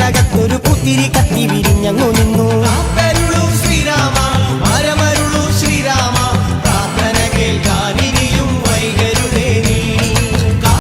ഉള്ളിനകത്തൊരു പുത്തിരി കത്തി വിരിഞ്ഞങ്ങു നിന്നു.